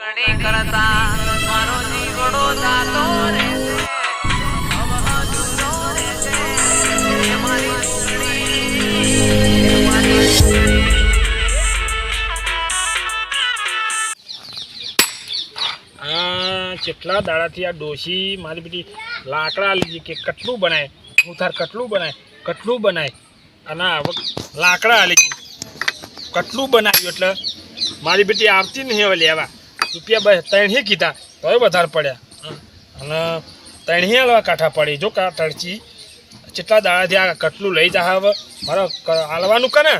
કડી કેટલા દાડાથી આ ડોશી, મારી બેટી લાકડા લીધી કે કટલું બનાય હું તાર કટલું બનાય કટલું બનાય, અને હવે લાકડા ગઈ કટલું બનાવ્યું એટલે મારી બેટી આવતી નહીં હવે લેવા. રૂપિયા બે ત્રણથી કીધા, તોય વધારે પડ્યા. અને ત્રણેય હાલવા કાંઠા પડી. જો કા તળચી કેટલા દાડાથી આ કટલું લઈ જા હવે. મારે હાલવાનું કને?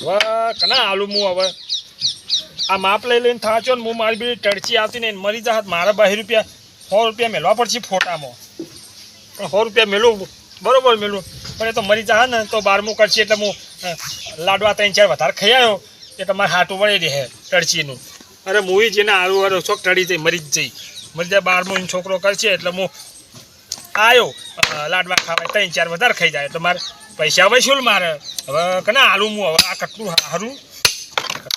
હવે કના હાલું હું હવે? આ માપ લઈ લઈને થાચો ને હું મારી બી તળચી આવતી ને મરી જાત મારા બાહી રૂપિયા સો રૂપિયા મેળવા પડશે ફોટામાં. પણ સો રૂપિયા મેળવું બરોબર મેળવું પણ એ તો મરી જા ને, તો બારમું કરશે એટલે હું લાડવા ત્રણ ચાર વધારે ખાઈ આવ્યો. એટલે મારે હાટું વળી રહે ટડચીનું અરે મૂવી જેને આરું આરો છોક ટળી જઈ મરી જ જઈ મરી જાય બારમું એનો છોકરો કરશે એટલે હું આવ્યો લાડવા ખાવા ત્રણ ચાર વધારે ખાઈ જાય. તો મારે પૈસા વસૂલ મારે. હવે કના હાલું હું હવે આ કેટલું હારું.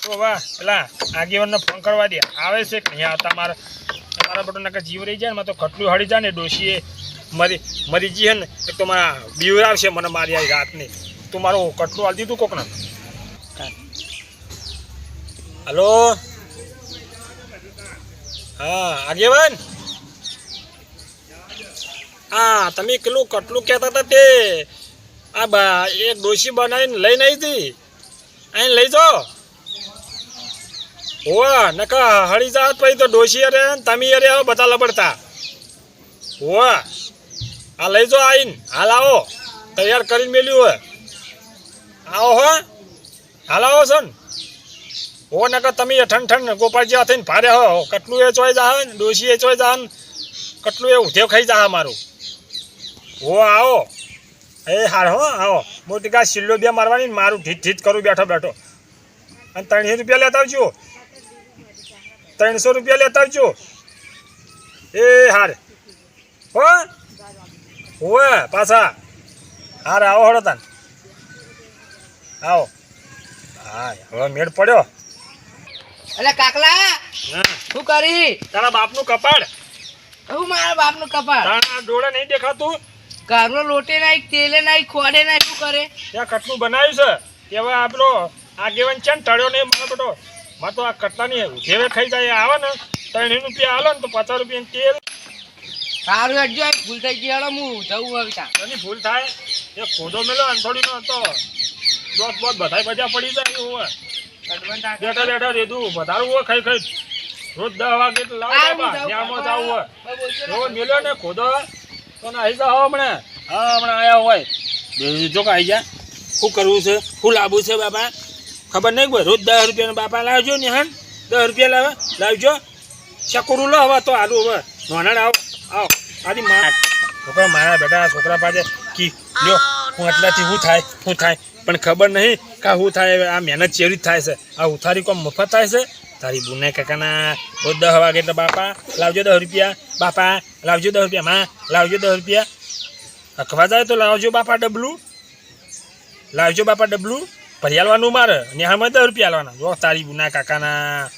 તો વાહ પેલા આગેવાનને ફોન કરવા દે. આવે છે કે હતા આવતા મારા મારા બધું નાખે જીવ રહી જાય ને મારે તો ખટલું હળી જાય ને ડોશીએ મરી મરી જઈએ ને એક તો મારા બીવરાવશે મને મારી આવી રાતની. તું મારું કટલું હાલ દીધું કોકના? હલો? હા આગેવાન હા, તમે કેટલું કટલું કહેતા હતા તે. આ બા, એક ડોશી બનાવીને લઈને આવી હતી. અહીં લઈ જાઓ. હોવા નકા હળી જાત પછી તો ડોશી અરે તમે અરે આવો બધા લબડતા. હોવા, આ લઈ જાઓ આવીને હાલ આવો. તૈયાર કરીને મેલ્યું હોય. આવો હો. હાલ આવો છો ને. હો, નકર તમે ઠંડ ઠંડ ગોપાળજી આ થઈને ભારે હો કટલું એ ચોઈ જા ને ડોશી એ ચોઈ જા ને કટલું એ ઉધેવ ખાઈ જા મારું. હો, આવો. એ હાર હો, આવો. મોટી કા સિલ્લો બે મારવાની મારું ઢીત ઢીત કરું, બેઠો બેઠો. અને ત્રણસો રૂપિયા લેતા આવજો. ત્રણસો રૂપિયા લેતા આવજો. એ હાર હો? હોવે, પાછા. હાર આવો હળો તાન આવો. હા હવે મેળ પડ્યો. એટલે કાકલા શું કરી? તારા બાપનું કપાળ. હું મારા બાપનું કપાળ. તારા ડોળે નહીં દેખાતું? ઘરનો લોટે નાઈ તેલે નાઈ ખોડે નાઈ શું કરે? ત્યાં કટલું બનાવ્યું છે. તેવા આપણો આગેવાન છે ને તળ્યો નહીં મારો બેટો. માં તો આ કટલાની જેવે ખાઈ જાય આવે ને ત્રણ રૂપિયા હાલો ને તો પચાસ રૂપિયા તેલ. સારું હટજો ભૂલ થઈ ગઈ હેડો હું જવું હવે ત્યાં. ભૂલ થાય. એ ખોદો મેલો અંથોડીનો હતો. દોત બોત બધાય બજા પડી જાય એવું હોય. બેઠા બેઠા રેધું. વધારું હોય ખાઈ ખાઈ. રોજ દસ વાગે તો લાવ બાબા ન્યામાં કાકા. હોય. જો. મેલ્યો ને ખોદો. તો ના આવી જાઓ હમણાં. હા હમણાં આયા હોય. જો કે આવી જા શું કરવું છે? શું લાવવું છે બાપા? ખબર નહીં કોઈ? રોજ દસ રૂપિયાનો બાપા લાવજો ને હા દસ રૂપિયા લાવે. લાવજો. ચકરું લો હવે તો આલું હવે. નોનાડ આવો. આવો. આની માં છોકરા મારા બેટા છોકરા પાસે કી લ્યો. હું એટલાથી શું થાય? શું થાય? પણ ખબર નહીં. કે શું થાય? આ મહેનત ચેવી જ થાય છે. આ ઉથારી કોમ મફત થાય છે. તારી બુને કાકાના બહુ દસ વાગે એટલે બાપા, લાવજો દસ રૂપિયા. બાપા, લાવજો દસ રૂપિયા. માં, લાવજો દસ રૂપિયા. અખવા જાય તો લાવજો બાપા ડબલું. લાવજો બાપા ડબલું. ભરિયાલવાનું મારે ને આમાં દસ રૂપિયા આલવાના. જો તારી બુના કાકાના,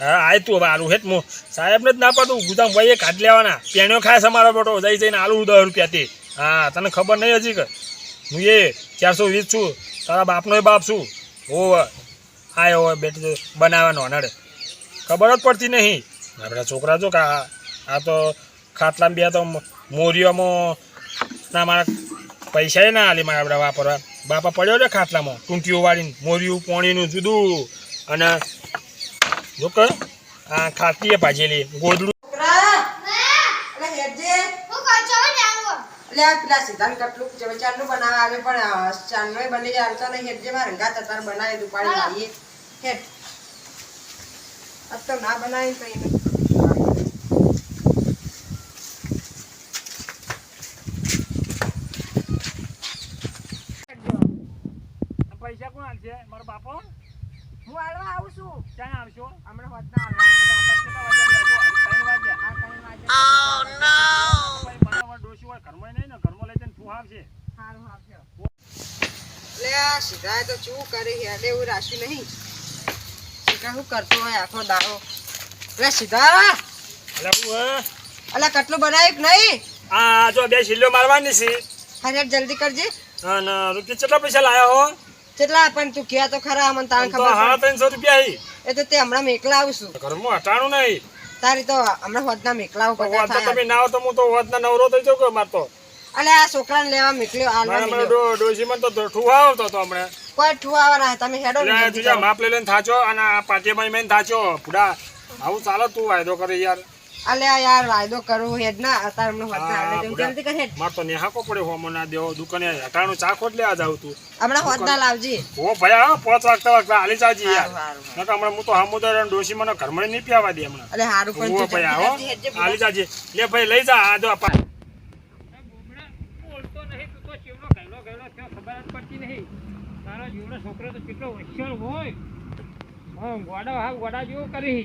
હા, આય તું હવે આલુ હેત મો. સાહેબને જ ના પાડું. ગુદામ ભાઈએ કાઢ લેવાના. પેણ્યો ખાય છે મારો બેટો. જઈ જઈને આલુ દસ રૂપિયા તે હા, તને ખબર નહીં હજી કે. હું એ ચારસો વીસ છું. તારા બાપનો બાપ છું હોવ આયો હોય બેટી બનાવવાનો નડે ખબર જ પડતી નહીં. આપણા છોકરા જો કા આ આ તો ખાટલામાં બે તો મોરિયામાં ના, મારા પૈસા ના આલી મારા આપણા વાપરવા. બાપા પડ્યો છે ખાટલામાં. ટૂંટીઓ વાળીને મોરિયું પોણીનું જુદું. અને જો કે આ ખાટલીએ ભાજેલી, ગોદડું છોકરા અલે હેડજે એટલે આ પેલા સિદ્ધાંત કટલું ચાંદનું બનાવવા આવે પણ ચાંદનો બની જાય. આવતા નહીં હેડજે જેમાં રંગા તતાર બનાવી દુપાડી લાવીએ. હેડ. આજ તો ના બનાવી તો એને. પૈસા કોણ મારો બાપો? હું હાલવા આવું છું. ક્યાં આવશો? હમણાં હોતના હાલવા હારું આપ્યો એટલે આ સીધા તો શું કરે હેડે એવું રાખ્યું નહીં. સીધા શું કરતો હોય આખો દાડો? અલે સીધા. અલા હું, હે? અલે કટલું બનાવ્યું નહીં? આ જો બે સિલ્લો મારવાની છે. હા હેડ જલ્દી કરજે. અને રૂપિયા કેટલા પૈસા લાયા હો? કેટલા? પણ તું કહે તો ખરા મને તાણ ખબર હા ત્રણસો રૂપિયા હી. એ તો તે હમણાં મેકલા આવશું ઘરમાં હટાણું નહીં. તારી તો હમણાં હોદના મેકલા તો ઉપર હોત તમે ના હો તો હું તો વધના નવરો થઈ જાઉં કે મારતો અલે આ છોકરાને લેવા મેકલ્યો મારા આલવા મને મેલ્યો. ડો- ડોશીમાં તો ઠુવા આવતો તો હમણાં. કોઈ ઠુવાવાના તમે હેડો ને તુજા માપ લઈ લઈને થાચો અને આ પાટીમાં મેં થાચો. પુડા આવું ચાલો તું વાયદો કરે યાર. અલે આ યાર વાયદો કરવો હેડ ના અતાર મને હોત ના જલ્દી કર હેડ? માર તો નેહાકો પડે મને ના દેવો દુકાને. હટાણું ચાખોટ લેવા જાવ તું. હમણાં હોદના લાવજી ઓ ભયા હો, પાંચ વાગતા વાગતા હાલી જાજી યાર. નકર હમણાં હું તો હામુદર અને ડોશી મને ઘરમાં નહીં પીવા દે હમણા. અલે હારું પણ તું ભયા હો હાલી જાજી. લે ભાઈ લઈ જા આ જો તારા જીવડો છોકરો તો કેટલો હોશિયાર હોય. હા ગોડા હા ગોડા જેવો કરી.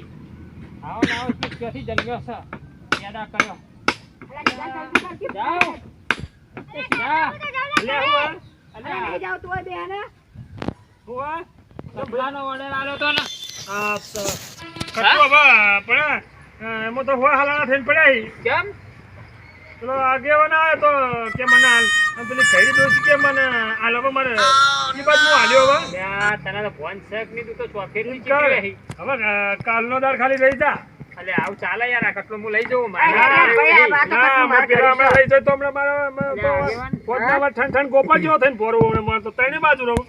આવો આવો તું ક્યાંથી જન્મ્યો છે પેદા કર્યો જાઓ એ સીધા. લે હું આ? અલ્યા. હું આ? ડબલાનો order તો ને. આ કટકો બા, પણ એમાં તો હોવા હાલાના થઈને પડ્યા હી. કેમ પેલો આગેવાન આવ્યો તો કે મને હાલ અને પેલી ઘડી ડોશી કે મને હાલ હવે મારે ઈ બાજુ હું હાલ્યો હવે તને તો ફોન છે નહીં? તું તો ચીકી. હવે કાલનો દાળ ખાલી રહી જા અલ્યા, આવું ચાલે યાર આ કટલો હું લઈ જઉં ના, પેલા હમણાં લઈ જાય હમણાં મારા- મારા. પોતાના ઠણ ઠણ ગોપાલ જેવો થઈને ભોરવો હમણાં મારે તો બાજુ રહું.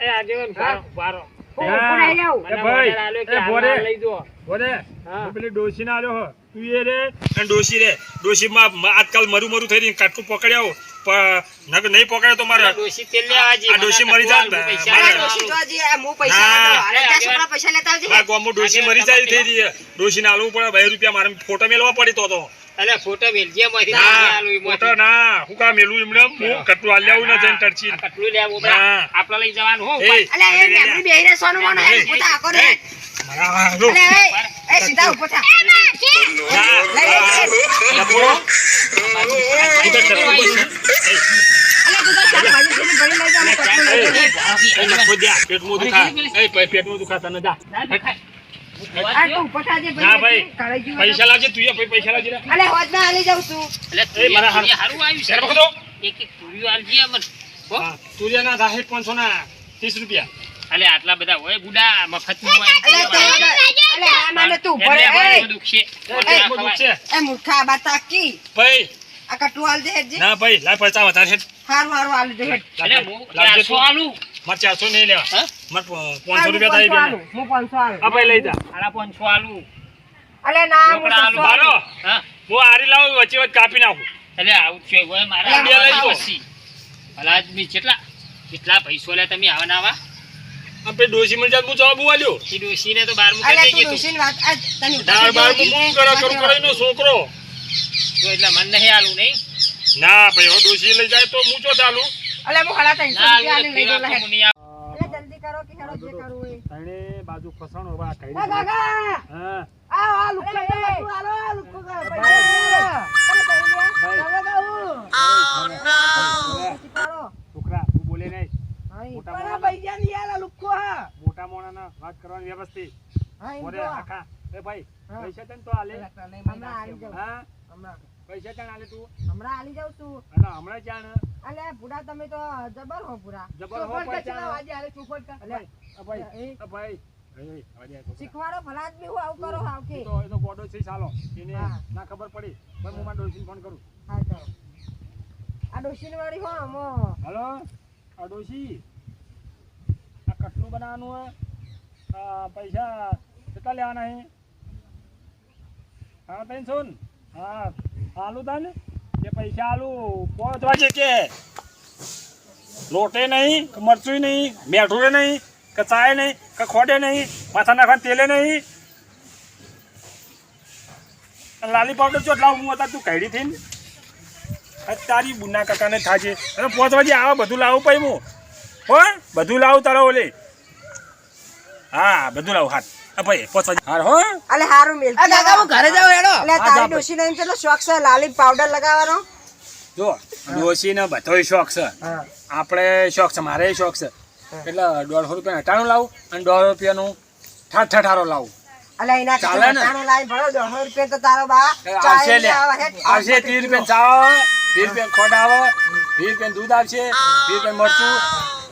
એ આજકાલ મરું મરું થઈ રહી કાટલું પકડ્યા નકર નહીં પકડે તો મારે ડોશી તેલ. આ ડોશી મરી ને, આલો. ડોશી તો હજી આ પૈસા હા. ત્યાં છોકરા પૈસા લેતા આવજે આ ગામમાં ડોશી મરી જાય થઈ રહી ડોશીને આલવું પડે બે રૂપિયા મારે ફોટો મેલવા પડી તો તો અલ્યા, ફોટો વેલજીયમમાંથી ના ના ફોટો ના હું કામ મેલું એમને હું કટલું આલ્યા આવું ને જઈને ટરચી કટલું લેવું બરા. લઈ જવાનું હો. અલે એ મેમરી બેહી સોનું મોનું હેડ ઊભો થા રે અલે એ એ સીધા ઊભો થા ના, લઈ લે, લઈ લે. ના. અલે ને. ના ના. ના ના ત્રીસ રૂપિયા અલ્યા, આટલા બધા હોય બુડા મફતનું હોય. અલે આ માને તું એ મૂર્ખા બા કી ભાઈ આ કટલું હાલ દે હેડજી ના ભાઈ લાય પૈસા વધારે છે. હારું હારું હાલ દે હેડ અલ્યા, હું લાવજે ચારસો તું. આલું. નહીં લેવા હા? મારે રૂપિયા થાય બેન. હું પાંચસો આલું આ ભાઈ લઈ જા આલા પાંચસો આલું. અલે ના હું રોકડા આલું. સસ્તો આલું. મારો હા? હું આરી લાવું વચ્ચે વચ્ચે કાપી નાખું અલ્યા, આવું છે. હોય મારા બે લઈ પછી. ભલા આદમી કેટલા કેટલા પૈસો લે તમે આવા ના આવા આપણે ડોશી મળી જાય હું જવાબ આલ્યો એ તો બાર અલે મૂકી તું દેજે તું. ડોશીની વાત આ તને દાળ બાર હું કરો કરું કરાઈનો છોકરો તો એટલે મન નહીં આલું નહીં? ના ભાઈ હવે ડોસી લઈ જાય તો મૂચો ચાલુ. અલે હું હળા રૂપિયા આલી લઈ ગયો લે હેડ. હું. નહીં આલું. અલે જલ્દી કરો કે હેડો જે કરવું હોય. તણે બાજુ ફસાણો હવે આ એ કાકા હા. આ આ લુક્કો આલો આ લુક્કો કા પૈસા અરે ભાઈ. પૈસા પાડો છોકરા તું બોલે નહીં. મોટા મોણા પૈસા ની આલા લુક્કો હા. મોટા મોણાના વાત કરવાની વ્યવસ્થિત. હા આખા. એ ભાઈ પૈસા તને તો આલે. હમણાં આલી જાઉં. હા? પૈસા તને આલે તું. હમણાં આલી જાઉં છું. અને હમણાં જાણ અલે ભૂડા તમે તો જબર હો ભૂરા. જબર હો પૈસા. કેટલા આલે. ચોખવટ કર. ભાઈ ભાઈ. એ, આવા દે છોકરા. શીખવાડો ભલા આદમી હું આવું કરો હાવ કે તો એ તો ગોડો છે ચાલો. એને ના ખબર પડી. ભાઈ હું ડોશીને ફોન કરું. હા ચાલો. આ ડોશીની વાળી હો અમો. હલો? આ ડોશી? આ કટલું બનાવવાનું પૈસા કેટલા લેવાના હે? હા તઈ સુન હા, આલુ તાને? કે પૈસા આલુ? પહોંચવા છે કે? લોટે નહીં, કે મરચું નહીં મેઠું નહીં, કે ચાય નહીં, કે ખોડે નહીં, માથા નાખવા તેલે નહીં. લાલી પાવડર જો એટલા હું હતા તું કઈડી થઈને તારી બુના કાકાને થાજે. અને પહોંચવા જે આવે બધું લાવું પછી હું. હો? બધું લાવું તારા ઓલે. હા બધું લાવું હાથ ભાઈ પહોંચવા હાર હો. અલે હારું મેલ. આ કાકા હું ઘરે જાઉં હેડો. અલે તારી ભાઈ. ડોશીને કેટલો શોખ છે? લાલી પાવડર લગાવવાનો? જો ડોશીને બધોય શોખ છે. આપણે શોખ છે મારે શોખ છે. એટલે દોઢસો રૂપિયા હટાણું લાવું અને દોઢ રૂપિયાનું ઠાઠ ઠાઠારો લાવું. અલા એના ચાલે ને? ભરો દોઢસો રૂપિયા તો તારો બા આવશે લે. આવશે ત્રીસ રૂપિયા ચા આવે રૂપિયા ખોટ આવે વીસ રૂપિયા દૂધ આવશે રૂપિયા મરચું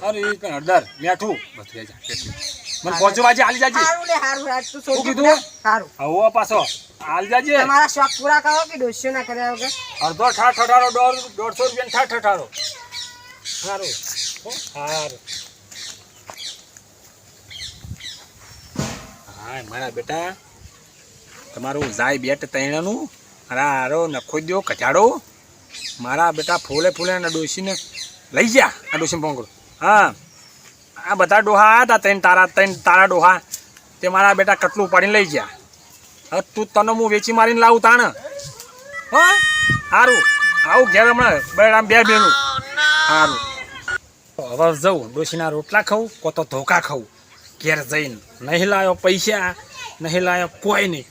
અને રૂપિયા હળદર. મીઠું બધું. મને પહોંચો વાજે હાલી જાજે. હારું લે હારું હારું. તું શું કીધું? હારું. આવો પાછો. હાલ જાજે. તમારા શોખ પૂરા કરો કે દોસ્યો ના કર્યા વગર? અડધો ઠાઠ ઠઠારો દોઢ દોઢસો રૂપિયા ઠાઠ ઠઠારો સારું હારું. હા મારા બેટા. તમારું જાય બેટ તૈણાનું. અરે હારો નખો દો કચાડો. મારા બેટા ફૂલે ફૂલે અને ડોસીને લઈ જા આ ડોસીને કરો હા. આ બધા ડોહા હતા ત્રણ તારા ત્રણ તારા ડોહા. તે મારા બેટા કટલું પાડીને લઈ ગયા. હવે તું તને હું વેચી મારીને લાવું તાણ? હા? સારું આવું ઘેર હમણાં બરામ બે બેનું સારું હવે જવું ડોશીના રોટલા ખાવું કો તો ધોકા ખાવું ઘેર જઈને નહીં લાયો પૈસા, નહીં લાયો કોઈ નહીં.